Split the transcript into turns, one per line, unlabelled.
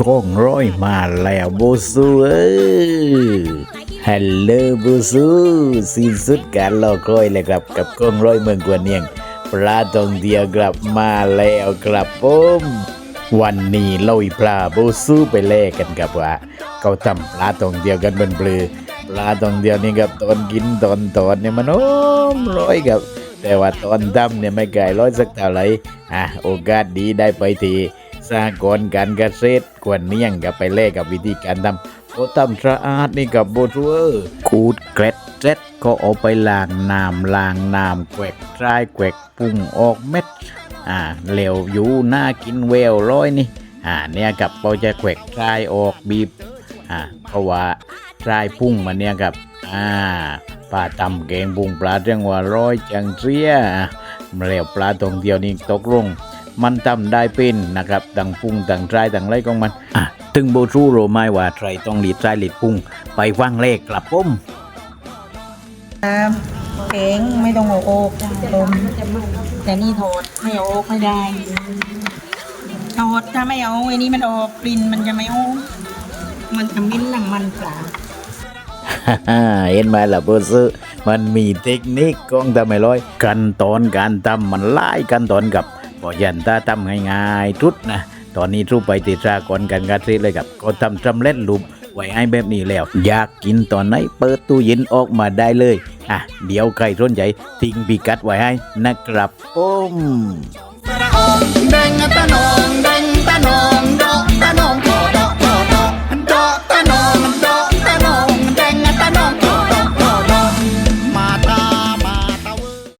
กล้งร้อยมาแล้วโบซูเออฮัลโหลโบซูสิ้นสุดการรอคอยเลยครับ กับกล้งร้อยเมืองกวนเนียงปลาตองเดียวกลับมาแล้วครับผมวันนี้เราอีปลาโบซูไปแลกกันกับว่าเขาทำปลาตองเดียวกันบนเปลือปลาตองเดียวนี่ครับตอนกินตอนตอนเนี่ยมันอมร้อยครับ แต่ว่าตอนทำเนี่ยไม่ไกลร้อยสักเท่าไหร่อะโอกาสดีได้ไปที สหกรณ์การเกษตรกวนเนียงกับไปแลกกับวิธีการทำโอทำสะอาดนี่กับโบทัวร์ขูดเกล็ดเจ็ดก็เอาไปล้างน้ำล้างน้ำแกวกทรายแกวกปุ่งออกเม็ดอ่าเหลวอยู่หน้ากินเวลร้อยนี่อ่าเนี่ยกับเราจะแกวกทรายออกบีบอ่าเพราะว่าทรายพุ่งมาเนี่ยกับอ่าปลาตำแกงปุงปลาเรียงว่าร้อยจังเสียอะแล้วปลาตรงเดียวนี่ตกลง มันทำได้เป็นนะครับต่างพุงต่างใจต่างไรของมันอะถึงโบรู้โรไม่ว่าใครต้องหลีดใจหลีดพุงไปฟังเลขกลับผม
แกงไม่ต้องเอาออกต้มแต่นี่ทอดไม่เอาออกไม่ได้ทอดถ้าไม่เอาไอ้นี่มันออกกลิ่นมันจะไม่ออกมันจะมิ้นหนังมันปลา
เห็นไหมล่ะโบซื้อมันมีเทคนิคของทำให้ร้อยขั้นตอนการทำมันหลายขั้นตอนกับ พอยันตาทำง่ายๆทุดนะ ตอนนี้ทุบไปติดรากรกันกาซีเลยครับ ก็ทำสำเร็จรูปไว้ให้แบบนี้แล้ว อยากกินตอนไหนเปิดตู้เย็นออกมาได้เลย อะ เดี๋ยวใครสนใจทิ้งพิกัดไว้ให้นะครับผม